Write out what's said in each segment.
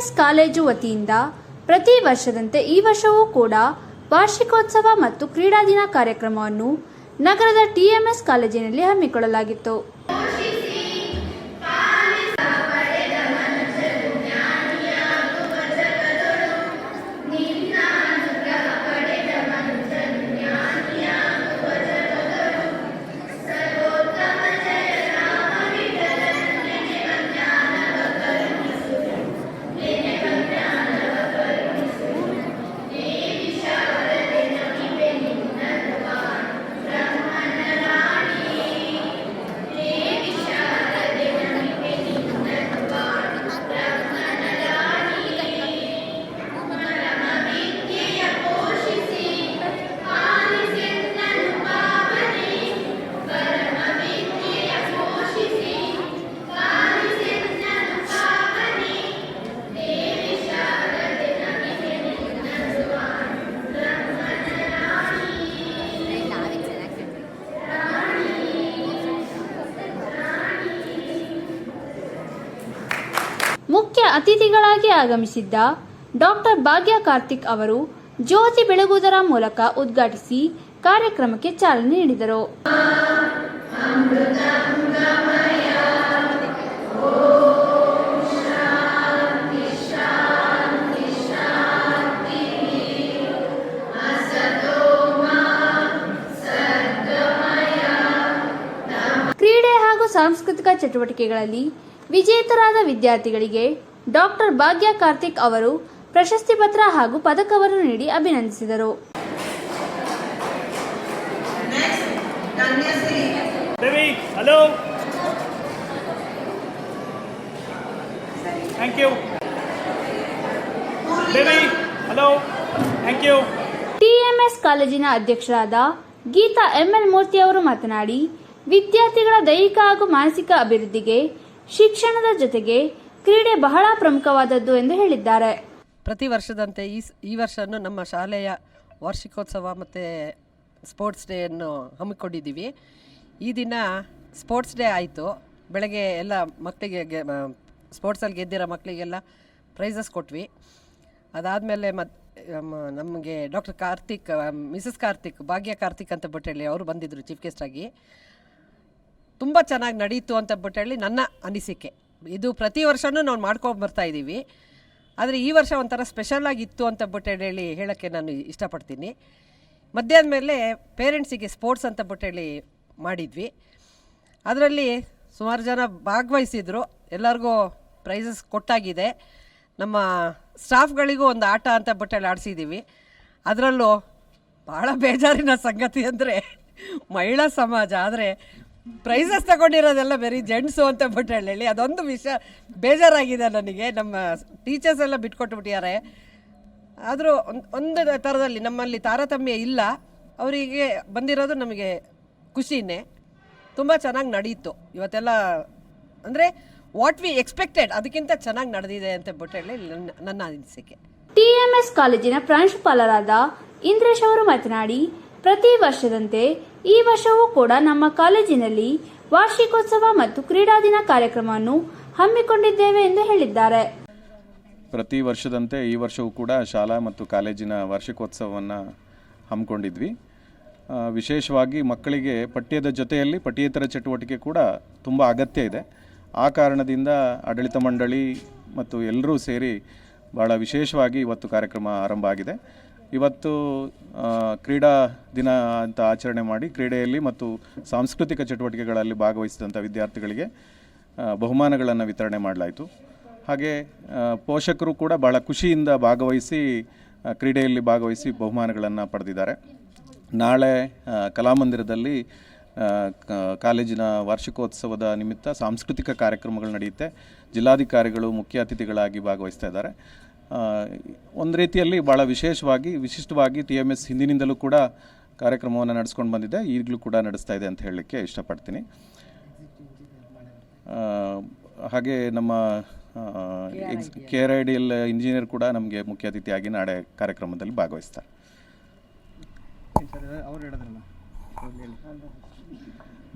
TMS college ವತಿಯಿಂದ ಪ್ರತಿ ವರ್ಷದಂತೆ ಈ ವರ್ಷವೂ ಕೂಡ ವಾರ್ಷಿಕೋತ್ಸವ ಮತ್ತು ಕ್ರೀಡಾ ದಿನ ಕಾರ್ಯಕ್ರಮವನ್ನು ನಗರದ ಟಿಎಂಎಸ್ ಕಾಲೇಜಿನಲ್ಲಿ ಹಮ್ಮಿಕೊಳ್ಳಲಾಗಿತ್ತು. ಮುಖ್ಯ ಅತಿಥಿಗಳಾಗಿ ಆಗಮಿಸಿದ್ದ ಡಾಕ್ಟರ್ ಭಾಗ್ಯ ಕಾರ್ತಿಕ್ ಅವರು ಜ್ಯೋತಿ ಬೆಳಗುವುದರ ಮೂಲಕ ಉದ್ಘಾಟಿಸಿ ಕಾರ್ಯಕ್ರಮಕ್ಕೆ ಚಾಲನೆ ನೀಡಿದರು. ಕ್ರೀಡೆ ಹಾಗೂ ಸಾಂಸ್ಕೃತಿಕ ಚಟುವಟಿಕೆಗಳಲ್ಲಿ ವಿಜೇತರಾದ ವಿದ್ಯಾರ್ಥಿಗಳಿಗೆ ಡಾಕ್ಟರ್ ಭಾಗ್ಯ ಕಾರ್ತಿಕ್ ಅವರು ಪ್ರಶಸ್ತಿ ಪತ್ರ ಹಾಗೂ ಪದಕವನ್ನು ನೀಡಿ ಅಭಿನಂದಿಸಿದರು. ಟಿಎಂಎಸ್ ಕಾಲೇಜಿನ ಅಧ್ಯಕ್ಷರಾದ ಗೀತಾ ಎಂಎಲ್ ಮೂರ್ತಿ ಅವರು ಮಾತನಾಡಿ ವಿದ್ಯಾರ್ಥಿಗಳ ದೈಹಿಕ ಹಾಗೂ ಮಾನಸಿಕ ಅಭಿವೃದ್ಧಿಗೆ ಶಿಕ್ಷಣದ ಜೊತೆಗೆ ಕ್ರೀಡೆ ಬಹಳ ಪ್ರಮುಖವಾದದ್ದು ಎಂದು ಹೇಳಿದ್ದಾರೆ. ಪ್ರತಿ ವರ್ಷದಂತೆ ಈ ಸ್- ಈ ನಮ್ಮ ಶಾಲೆಯ ವಾರ್ಷಿಕೋತ್ಸವ ಮತ್ತು ಸ್ಪೋರ್ಟ್ಸ್ ಡೇಯನ್ನು ಹಮ್ಮಿಕೊಂಡಿದ್ದೀವಿ. ಈ ದಿನ ಸ್ಪೋರ್ಟ್ಸ್ ಡೇ ಆಯಿತು. ಬೆಳಗ್ಗೆ ಎಲ್ಲ ಮಕ್ಕಳಿಗೆ ಗೆ ಸ್ಪೋರ್ಟ್ಸಲ್ಲಿ ಗೆದ್ದಿರೋ ಮಕ್ಕಳಿಗೆಲ್ಲ ಪ್ರೈಸಸ್ ಕೊಟ್ವಿ. ಅದಾದಮೇಲೆ ಮತ್ತು ನಮಗೆ ಡಾಕ್ಟರ್ ಕಾರ್ತಿಕ್, ಮಿಸಸ್ ಕಾರ್ತಿಕ್, ಭಾಗ್ಯ ಕಾರ್ತಿಕ್ ಅಂತ ಬಿಟ್ಟೇಳಿ ಅವರು ಬಂದಿದ್ದರು ಚೀಫ್ ಗೆಸ್ಟಾಗಿ ತುಂಬ ಚೆನ್ನಾಗಿ ನಡೀತು ಅಂತ ಹೇಳಿ ನನ್ನ ಅನಿಸಿಕೆ. ಇದು ಪ್ರತಿ ವರ್ಷನೂ ನಾವು ಮಾಡ್ಕೊಂಡು ಬರ್ತಾ ಇದ್ದೀವಿ ಆದರೆ ಈ ವರ್ಷ ಒಂಥರ ಸ್ಪೆಷಲ್ ಆಗಿತ್ತು ಅಂತ ಹೇಳಿ ಹೇಳೋಕ್ಕೆ ನಾನು ಇಷ್ಟಪಡ್ತೀನಿ. ಮಧ್ಯಾಹ್ನ ಮೇಲೆ ಪೇರೆಂಟ್ಸಿಗೆ ಸ್ಪೋರ್ಟ್ಸ್ ಅಂತ ಹೇಳಿ ಮಾಡಿದ್ವಿ. ಅದರಲ್ಲಿ ಸುಮಾರು ಜನ ಭಾಗವಹಿಸಿದ್ರು. ಎಲ್ಲರಿಗೂ ಪ್ರೈಸಸ್ ಕೊಟ್ಟಾಗಿದೆ. ನಮ್ಮ ಸ್ಟಾಫ್ಗಳಿಗೂ ಒಂದು ಆಟ ಅಂತ ಹೇಳಿ ಆಡಿಸಿದ್ದೀವಿ ಅದರಲ್ಲೂ ಭಾಳ ಬೇಜಾರಿನ ಸಂಗತಿ ಅಂದರೆ ಮಹಿಳಾ ಸಮಾಜ. ಆದರೆ ಪ್ರೈಸಸ್ ತಗೊಂಡಿರೋದೆಲ್ಲ ಬರೀ ಜೆಂಟ್ಸು ಅಂತ ಬಿಟ್ಟು ಹೇಳಿ, ಅದೊಂದು ವಿಷಯ ಬೇಜಾರಾಗಿದೆ ನನಗೆ. ನಮ್ಮ ಟೀಚರ್ಸ್ ಎಲ್ಲ ಬಿಟ್ಕೊಟ್ಬಿಟ್ಟಿದ್ದಾರೆ. ಆದರೂ ಒಂದು ಒಂದು ಥರದಲ್ಲಿ ನಮ್ಮಲ್ಲಿ ತಾರತಮ್ಯ ಇಲ್ಲ. ಅವರಿಗೆ ಬಂದಿರೋದು ನಮಗೆ ಖುಷಿನೇ. ತುಂಬ ಚೆನ್ನಾಗಿ ನಡೀತು. ಇವತ್ತೆಲ್ಲ ಅಂದರೆ ವಾಟ್ ವಿ ಎಕ್ಸ್ಪೆಕ್ಟೆಡ್ ಅದಕ್ಕಿಂತ ಚೆನ್ನಾಗಿ ನಡೆದಿದೆ ಅಂತ ಬಿಟ್ಟು ಹೇಳಿ ನನ್ನ ನನ್ನ ಅನಿಸಿಕೆ. ಟಿಎಂಎಸ್ ಕಾಲೇಜಿನ ಪ್ರಾಂಶುಪಾಲರಾದ ಇಂದ್ರೇಶ್ ಅವರು ಮಾತನಾಡಿ ಪ್ರತಿ ವರ್ಷದಂತೆ ಈ ವರ್ಷವೂ ಕೂಡ ನಮ್ಮ ಕಾಲೇಜಿನಲ್ಲಿ ವಾರ್ಷಿಕೋತ್ಸವ ಮತ್ತು ಕ್ರೀಡಾ ದಿನ ಕಾರ್ಯಕ್ರಮವನ್ನು ಹಮ್ಮಿಕೊಂಡಿದ್ದೇವೆ ಎಂದು ಹೇಳಿದ್ದಾರೆ. ಪ್ರತಿ ವರ್ಷದಂತೆ ಈ ವರ್ಷವೂ ಕೂಡ ಶಾಲಾ ಮತ್ತು ಕಾಲೇಜಿನ ವಾರ್ಷಿಕೋತ್ಸವವನ್ನು ಹಮ್ಮಿಕೊಂಡಿದ್ವಿ. ವಿಶೇಷವಾಗಿ ಮಕ್ಕಳಿಗೆ ಪಠ್ಯದ ಜೊತೆಯಲ್ಲಿ ಪಠ್ಯೇತರ ಚಟುವಟಿಕೆ ಕೂಡ ತುಂಬ ಅಗತ್ಯ ಇದೆ. ಆ ಕಾರಣದಿಂದ ಆಡಳಿತ ಮಂಡಳಿ ಮತ್ತು ಎಲ್ಲರೂ ಸೇರಿ ಭಾಳ ವಿಶೇಷವಾಗಿ ಇವತ್ತು ಕಾರ್ಯಕ್ರಮ ಆರಂಭ ಆಗಿದೆ. ಇವತ್ತು ಕ್ರೀಡಾ ದಿನ ಅಂತ ಆಚರಣೆ ಮಾಡಿ ಕ್ರೀಡೆಯಲ್ಲಿ ಮತ್ತು ಸಾಂಸ್ಕೃತಿಕ ಚಟುವಟಿಕೆಗಳಲ್ಲಿ ಭಾಗವಹಿಸಿದಂಥ ವಿದ್ಯಾರ್ಥಿಗಳಿಗೆ ಬಹುಮಾನಗಳನ್ನು ವಿತರಣೆ ಮಾಡಲಾಯಿತು. ಹಾಗೆ ಪೋಷಕರು ಕೂಡ ಭಾಳ ಖುಷಿಯಿಂದ ಭಾಗವಹಿಸಿ ಕ್ರೀಡೆಯಲ್ಲಿ ಭಾಗವಹಿಸಿ ಬಹುಮಾನಗಳನ್ನು ಪಡೆದಿದ್ದಾರೆ. ನಾಳೆ ಕಲಾಮಂದಿರದಲ್ಲಿ ಕಾಲೇಜಿನ ವಾರ್ಷಿಕೋತ್ಸವದ ನಿಮಿತ್ತ ಸಾಂಸ್ಕೃತಿಕ ಕಾರ್ಯಕ್ರಮಗಳು ನಡೆಯುತ್ತೆ. ಜಿಲ್ಲಾಧಿಕಾರಿಗಳು ಮುಖ್ಯ ಅತಿಥಿಗಳಾಗಿ ಭಾಗವಹಿಸ್ತಾ ಇದ್ದಾರೆ. ಒಂದು ರೀತಿಯಲ್ಲಿ ಭಾಳ ವಿಶೇಷವಾಗಿ ವಿಶಿಷ್ಟವಾಗಿ ಟಿ ಎಂ ಎಸ್ ಹಿಂದಿನಿಂದಲೂ ಕೂಡ ಕಾರ್ಯಕ್ರಮವನ್ನು ನಡೆಸ್ಕೊಂಡು ಬಂದಿದೆ. ಈಗಲೂ ಕೂಡ ನಡೆಸ್ತಾ ಇದೆ ಅಂತ ಹೇಳಲಿಕ್ಕೆ ಇಷ್ಟಪಡ್ತೀನಿ. ಹಾಗೆ ನಮ್ಮ K R I D L engineer ಕೂಡ ನಮಗೆ ಮುಖ್ಯ ಅತಿಥಿಯಾಗಿ ನಾಳೆ ಕಾರ್ಯಕ್ರಮದಲ್ಲಿ ಭಾಗವಹಿಸ್ತಾರೆ.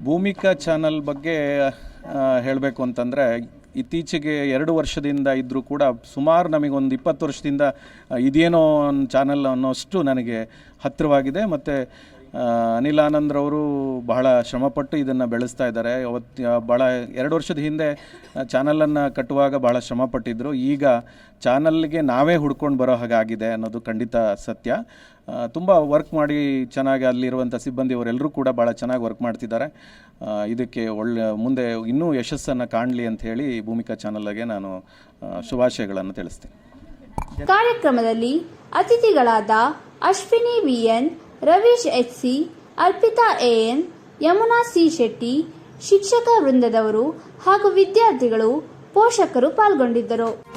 ಭೂಮಿಕಾ ಚಾನಲ್ ಬಗ್ಗೆ ಹೇಳಬೇಕು ಅಂತಂದರೆ ಇತ್ತೀಚೆಗೆ ಎರಡು ವರ್ಷದಿಂದ ಇದ್ದರೂ ಕೂಡ ಸುಮಾರು ನಮಗೊಂದು ಇಪ್ಪತ್ತು ವರ್ಷದಿಂದ ಇದೇನೋ ಒಂದು ಚಾನಲ್ ಅನ್ನೋಷ್ಟು ನನಗೆ ಹತ್ತಿರವಾಗಿದೆ. ಮತ್ತು ಅನಿಲ್ ಆನಂದ್ರವರು ಬಹಳ ಶ್ರಮಪಟ್ಟು ಇದನ್ನು ಬೆಳೆಸ್ತಾ ಇದ್ದಾರೆ. ಅವತ್ತು ಭಾಳ ಎರಡು ವರ್ಷದ ಹಿಂದೆ ಚಾನಲನ್ನು ಕಟ್ಟುವಾಗ ಬಹಳ ಶ್ರಮಪಟ್ಟಿದ್ದರು ಈಗ ಚಾನಲ್ಗೆ ನಾವೇ ಹುಡ್ಕೊಂಡು ಬರೋ ಹಾಗಾಗಿದೆ ಅನ್ನೋದು ಖಂಡಿತ ಸತ್ಯ. ತುಂಬ ವರ್ಕ್ ಮಾಡಿ ಚೆನ್ನಾಗಿ ಅಲ್ಲಿರುವಂಥ ಸಿಬ್ಬಂದಿಯವರೆಲ್ಲರೂ ಕೂಡ ಭಾಳ ಚೆನ್ನಾಗಿ ವರ್ಕ್ ಮಾಡ್ತಿದ್ದಾರೆ. ಇದಕ್ಕೆ ಒಳ್ಳೆ, ಮುಂದೆ ಇನ್ನೂ ಯಶಸ್ಸನ್ನು ಕಾಣಲಿ ಅಂತ ಹೇಳಿ ಭೂಮಿಕಾ ಚಾನಲ್ಗೆ ನಾನು ಶುಭಾಶಯಗಳನ್ನು ತಿಳಿಸ್ತೀನಿ. ಕಾರ್ಯಕ್ರಮದಲ್ಲಿ ಅತಿಥಿಗಳಾದ Ashwini VN Ravish H C Arpita AN Yamuna C Shetty ಶಿಕ್ಷಕ ವೃಂದದವರು ಹಾಗೂ ವಿದ್ಯಾರ್ಥಿಗಳು ಪೋಷಕರು ಪಾಲ್ಗೊಂಡಿದ್ದರು.